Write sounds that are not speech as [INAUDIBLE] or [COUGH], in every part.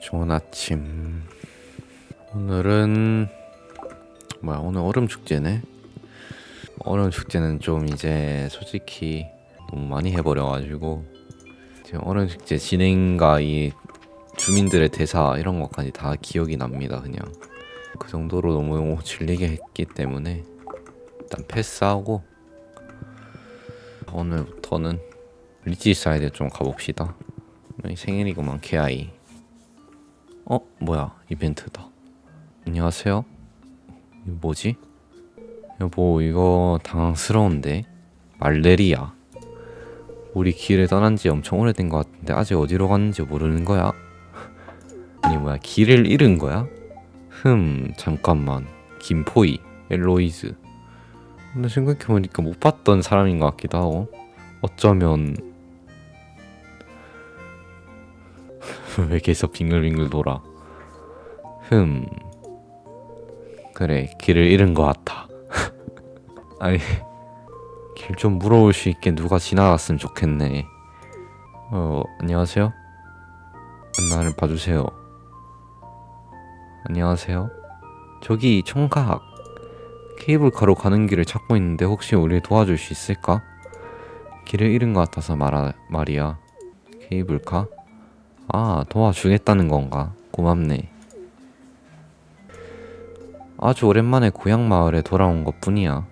좋은 아침. 오늘은 뭐야 오늘 얼음 축제네. 얼음 축제는 좀 이제 솔직히 너무 많이 해버려가지고 지금 얼음 축제 진행과 이 주민들의 대사 이런 것까지 다 기억이 납니다. 그냥 그 정도로 너무 질리게 했기 때문에 일단 패스하고 오늘부터는 리치 사이드 좀 가봅시다. 생일이구만 케아이. 어 뭐야 이벤트다. 안녕하세요. 이거 뭐지? 여보 이거 당황스러운데 말레리아. 우리 길을 떠난 지 엄청 오래된 것 같은데 아직 어디로 갔는지 모르는 거야? [LAUGHS] 아니 뭐야 길을 잃은 거야? 흠 잠깐만 김포이 엘로이즈 근데 생각해보니까 못 봤던 사람인 것 같기도 하고 어쩌면 [LAUGHS] 왜 계속 빙글빙글 돌아? 흠. 그래 길을 잃은 것 같아. [LAUGHS] 아니 길 좀 물어볼 수 있게 누가 지나갔으면 좋겠네. 어 안녕하세요? 나를 봐주세요. 안녕하세요? 저기 총각. 케이블카로 가는 길을 찾고 있는데 혹시 우리 도와줄 수 있을까? 길을 잃은 것 같아서 말아, 말이야. 케이블카? 아 도와주겠다는 건가? 고맙네. 아주 오랜만에 고향 마을에 돌아온 것 뿐이야.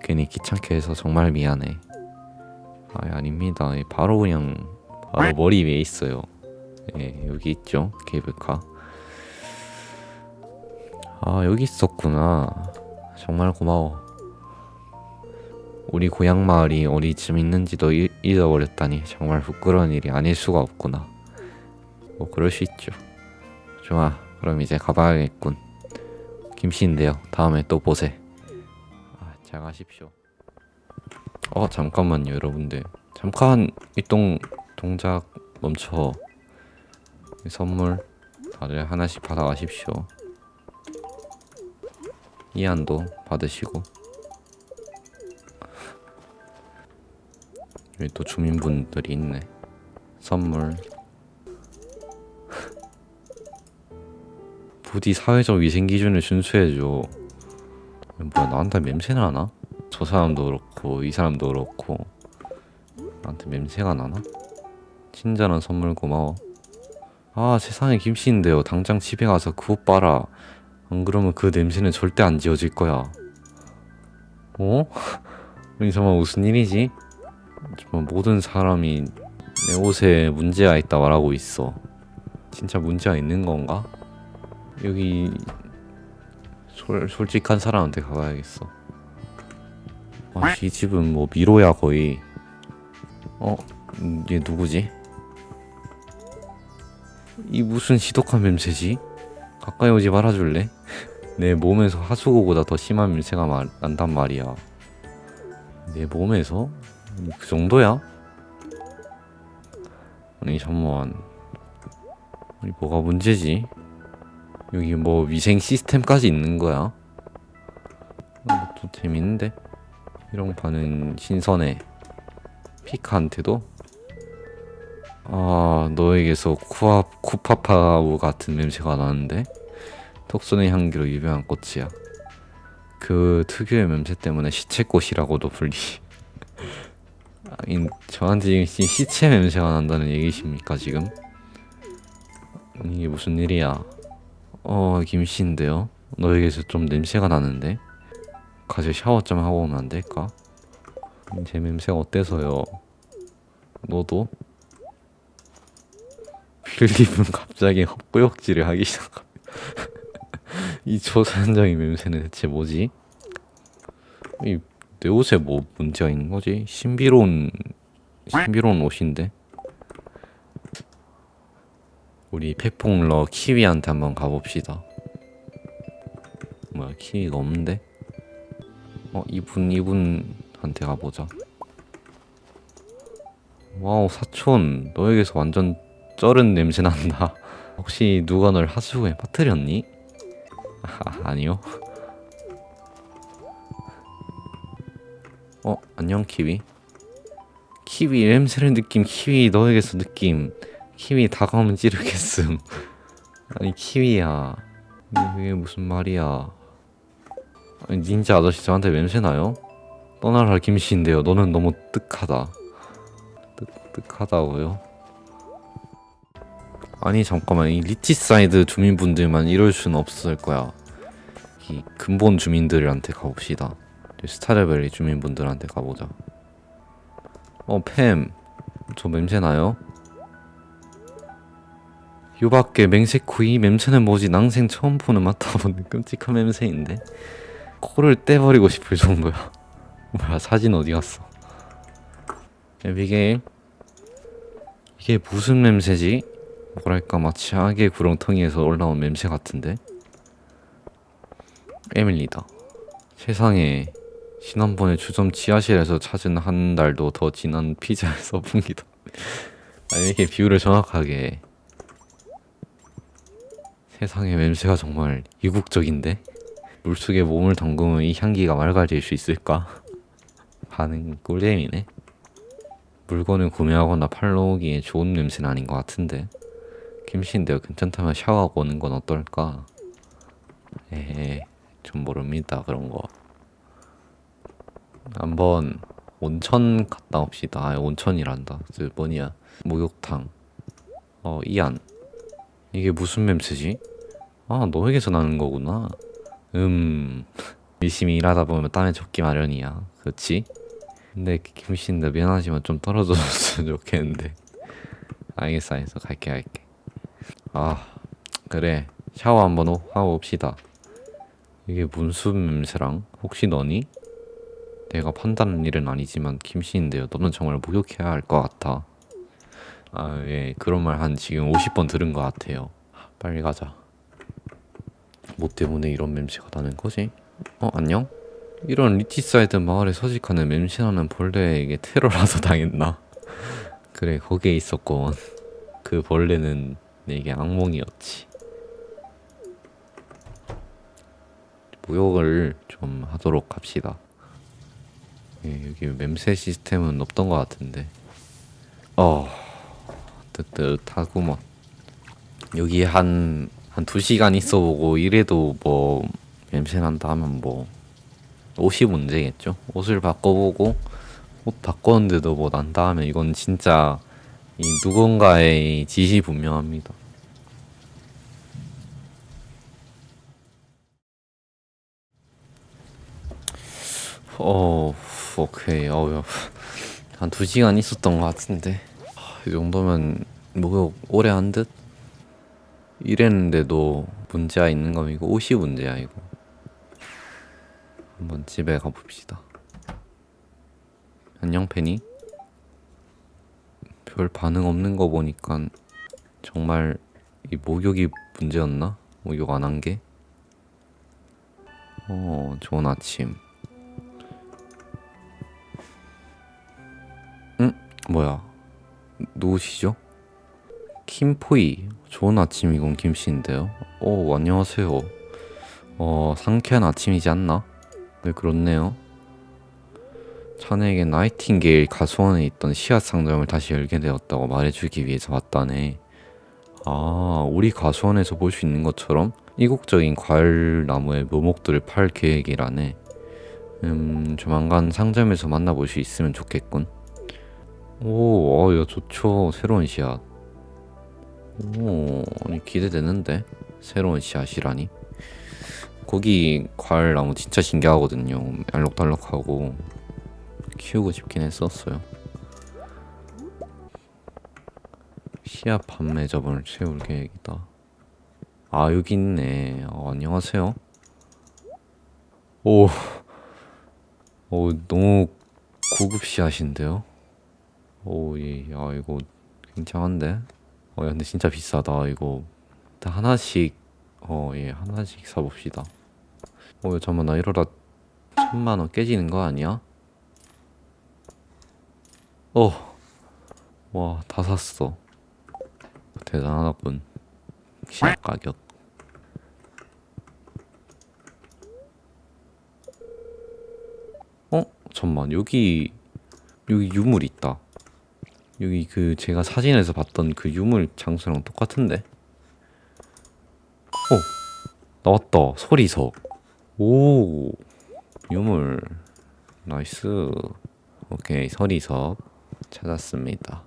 괜히 귀찮게 해서 정말 미안해. 아 아닙니다. 바로 그냥 바로 머리 위에 있어요. 예 여기 있죠? 케이블카. 아 여기 있었구나. 정말 고마워 우리 고향 마을이 어디쯤 있는지도 잊- 잊어버렸다니 정말 부끄러운 일이 아닐 수가 없구나. 뭐 그럴 수 있죠. 좋아 그럼 이제 가봐야겠군. 김씨인데요. 다음에 또 보세. 아, 잘 가십시오. 어 잠깐만요 여러분들. 잠깐 이동 동작 멈춰. 이 선물 다들 하나씩 받아가십시오. 이안도 받으시고 여기 또 주민분들이 있네 선물 [LAUGHS] 부디 사회적 위생 기준을 준수해줘 뭐야 나한테 냄새 나나? 저 사람도 그렇고 이 사람도 그렇고 나한테 냄새가 나나? 친절한 선물 고마워 아 세상에 김씨인데요 당장 집에 가서 그옷 봐라 안 그러면 그 냄새는 절대 안 지워질 거야. 어? [LAUGHS] 아니 정말 무슨 일이지? 모든 사람이 내 옷에 문제가 있다 말하고 있어. 진짜 문제가 있는 건가? 여기 솔, 솔직한 사람한테 가봐야겠어. 아, 이 집은 뭐 미로야 거의. 어? 음, 얘 누구지? 이 무슨 지독한 냄새지? 가까이 오지 말아줄래? [LAUGHS] 내 몸에서 하수구보다 더 심한 냄새가 마- 난단 말이야. 내 몸에서? 그 정도야? 아니 잠만. 아니 뭐가 문제지? 여기 뭐 위생 시스템까지 있는 거야? 어, 또 재밌는데? 이런 반은 신선해. 피카한테도? 아 너에게서 쿠아 쿠파파우 같은 냄새가 나는데? 톡쏘의 향기로 유명한 꽃이야. 그 특유의 냄새 때문에 시체꽃이라고도 불리. 아니, 저한테 지금 시- 시체 냄새가 난다는 얘기십니까 지금? 이게 무슨 일이야? 어 김씨인데요. 너에게서 좀 냄새가 나는데? 가서 샤워 좀 하고 오면 안 될까? 제 냄새가 어때서요? 너도? 필립은 갑자기 헛구역질을 하기 시작합니다. [LAUGHS] 이 조선장의 냄새는 대체 뭐지? 이 내 옷에 뭐 문제가 있는 거지? 신비로운 신비로운 옷인데. 우리 페퐁러 키위한테 한번 가봅시다. 뭐야 키위가 없는데? 어 이분 이분한테 가보자. 와우 사촌 너에게서 완전 쩔은 냄새 난다. [LAUGHS] 혹시 누가 널 하수구에 빠뜨렸니? 아, [LAUGHS] 아니요. 안녕 키위. 키위 냄새를 느낌 키위 너에게서 느낌 키위 다가오면 찌르겠음. [LAUGHS] 아니 키위야. 이게 무슨 말이야? 아니 닌자 아저씨 저한테 맴새나요? 떠나라 김씨인데요. 너는 너무 뜨하다. 뜨, 뜨하다고요? 아니 잠깐만 이 리치사이드 주민분들만 이럴 수는 없을 거야. 이 근본 주민들한테 가봅시다. 스타레벨리 주민분들한테 가보자. 어 팸, 저 냄새 나요? 요밖에 맹세코 이 냄새는 뭐지? 낭생 처음 보는 맡아보는 [LAUGHS] 끔찍한 냄새인데 코를 떼버리고 싶을 정도야. [LAUGHS] 뭐야 사진 어디 갔어? 에비게일 이게 무슨 냄새지? 뭐랄까 마치 악의 구렁텅이에서 올라온 냄새 같은데? 에밀리다. 세상에 지난번에 주점 지하실에서 찾은 한 달도 더 지난 피자에서 풍기다. [LAUGHS] 아니 이렇게 비율을 정확하게 세상의 냄새가 정말 이국적인데 물속에 몸을 담그면 이 향기가 맑아질 수 있을까? [LAUGHS] 반응 꿀잼이네. 물건을 구매하거나 팔러 오기에 좋은 냄새는 아닌 것 같은데 김씨인데요 괜찮다면 샤워하고 오는 건 어떨까? 에헤 좀 모릅니다 그런 거 한번 온천 갔다 옵시다. 아, 온천이란다. 그 뭐냐? 목욕탕. 어 이안. 이게 무슨 냄새지? 아 너에게서 나는 거구나. 음. 열심히 일하다 보면 땀에 젖기 마련이야. 그렇지? 근데 김씨인데 미안하지만 좀 떨어져줬으면 [LAUGHS] 좋겠는데. 알겠어 알겠어. 갈게 갈게. 아 그래. 샤워 한번 오- 하고 옵시다. 이게 문수 냄새랑? 혹시 너니? 내가 판단하는 일은 아니지만 김씨인데요. 너는 정말 목욕해야 할 것 같아. 아 예 그런 말 한 지금 50번 들은 것 같아요. 빨리 가자. 뭐 때문에 이런 냄새가 나는 거지? 어 안녕? 이런 리치사이드 마을에 서식하는 맴새나는 벌레에게 테러라도 당했나? [LAUGHS] 그래 거기에 있었건 그 벌레는 내게 악몽이었지. 무역을 좀 하도록 합시다 예, 여기 맴새 시스템은 없던 것 같은데 어 뜨뜻하구먼 여기 한 한 두 시간 있어보고 이래도 뭐 냄새 난다 하면 뭐 옷이 문제겠죠. 옷을 바꿔보고 옷 바꿨는데도 뭐 난다 하면 이건 진짜 이 누군가의 지시 분명합니다. 어, 오케이. 어, 한두 시간 있었던 것 같은데 아, 이 정도면 목욕 오래 한 듯? 이랬는데도 문제가 있는 이거 옷이 문제야 이거. 한번 집에 가봅시다. 안녕 페니. 별 반응 없는 거 보니까 정말 이 목욕이 문제였나? 목욕 안 한 게? 어, 좋은 아침. 뭐야? 누구시죠? 킴포이. 좋은 아침이군 김씨인데요. 오, 안녕하세요. 어, 상쾌한 아침이지 않나? 네, 그렇네요. 자네에게 나이팅게일 가수원에 있던 씨앗 상점을 다시 열게 되었다고 말해주기 위해서 왔다네. 아, 우리 가수원에서 볼 수 있는 것처럼 이국적인 과일 나무의 묘목들을 팔 계획이라네. 음, 조만간 상점에서 만나볼 수 있으면 좋겠군. 오, 어, 야, 좋죠. 새로운 씨앗. 오, 아니, 기대되는데? 새로운 씨앗이라니? 거기 과일 나무 진짜 신기하거든요. 알록달록하고 키우고 싶긴 했었어요. 씨앗 판매 점을 채울 계획이다. 아 여기 있네. 어, 안녕하세요. 오, 오 너무 고급 씨앗인데요. 오, 예, 야 이거 굉장한데. 어, 야, 근데 진짜 비싸다 이거. 일단 하나씩 어, 예, 하나씩 사봅시다. 어, 야, 잠깐만, 나 이러다 천만 원 깨지는 거 아니야? 어, 와, 다 샀어. 대단하군. 시작 가격. 어, 잠만, 여기, 여기 유물 있다. 여기 그 제가 사진에서 봤던 그 유물 장소랑 똑같은데? 오! 나왔다. 소리석. 오! 유물. 나이스. 오케이, 서리석. 찾았습니다.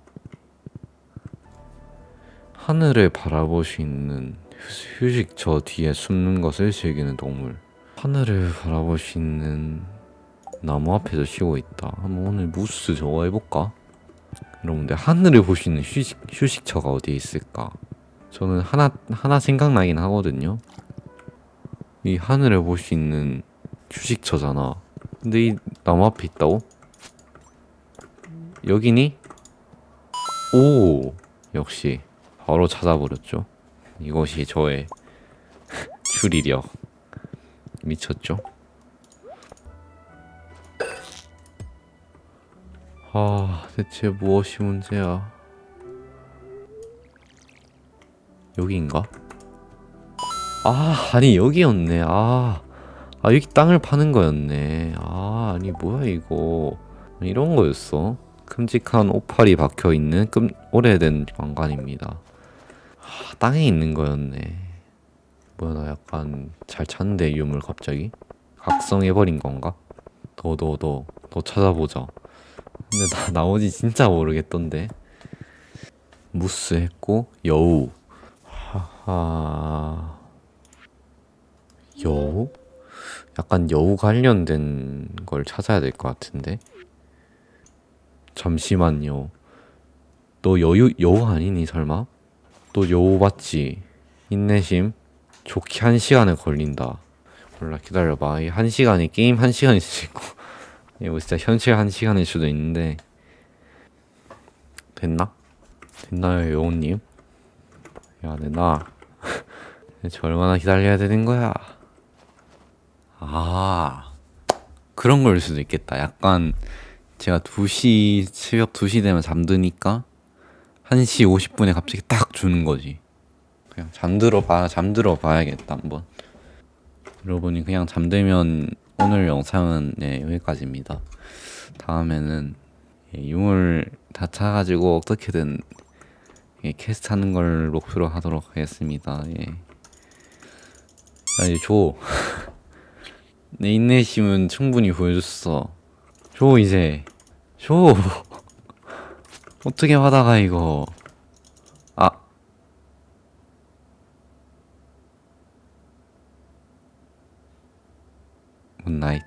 하늘을 바라볼 수 있는 휴- 휴식 저 뒤에 숨는 것을 즐기는 동물. 하늘을 바라볼 수 있는 나무 앞에서 쉬고 있다. 한번 오늘 무스 저거 해볼까? 여러분들 하늘을 볼 수 있는 휴식 휴식처가 어디에 있을까? 저는 하나 하나 생각나긴 하거든요. 이 하늘을 볼 수 있는 휴식처잖아. 근데 이 나무 앞에 있다고? 여기니? 오 역시 바로 찾아버렸죠. 이것이 저의 [LAUGHS] 추리력 미쳤죠. 아, 대체 무엇이 문제야? 여기인가? 아, 아니 여기였네. 아, 아 여기 땅을 파는 거였네. 아, 아니 뭐야 이거? 이런 거였어. 큼직한 오팔이 박혀 있는 끔 오래된 왕관입니다. 아, 땅에 있는 거였네. 뭐야 나 약간 잘 찾는데 유물 갑자기 각성해버린 건가? 너 너 너 너 찾아보자. 근데 나 [LAUGHS] 나머지 진짜 모르겠던데. 무스 했고 여우. 하하. 여우? 약간 여우 관련된 걸 찾아야 될 것 같은데. 잠시만요. 너 여우 여우 아니니 설마? 너 여우 맞지? 인내심. 좋게 한 시간을 걸린다. 몰라 기다려봐. 이 한 시간이 게임 한 시간일 수도 있고. 이거 진짜 현실 한 시간일 수도 있는데 됐나? 됐나요 여우님? 야 내나 저 [LAUGHS] 얼마나 기다려야 되는 거야? 아 그런 걸 수도 있겠다 약간 제가 2시 새벽 2시 되면 잠드니까 1시 50분에 갑자기 딱 주는 거지 그냥 잠들어 봐 잠들어 봐야겠다 한번 여러분이 그냥 잠들면 오늘 영상은 네, 여기까지입니다. 다음에는 예, 유물 다 차가지고 어떻게든 예, 캐스트 하는 걸 목표로 하도록 하겠습니다. 예. 나 이제 줘. 내 인내심은 충분히 보여줬어. 줘 이제. 줘. [LAUGHS] 어떻게 하다가 이거. night.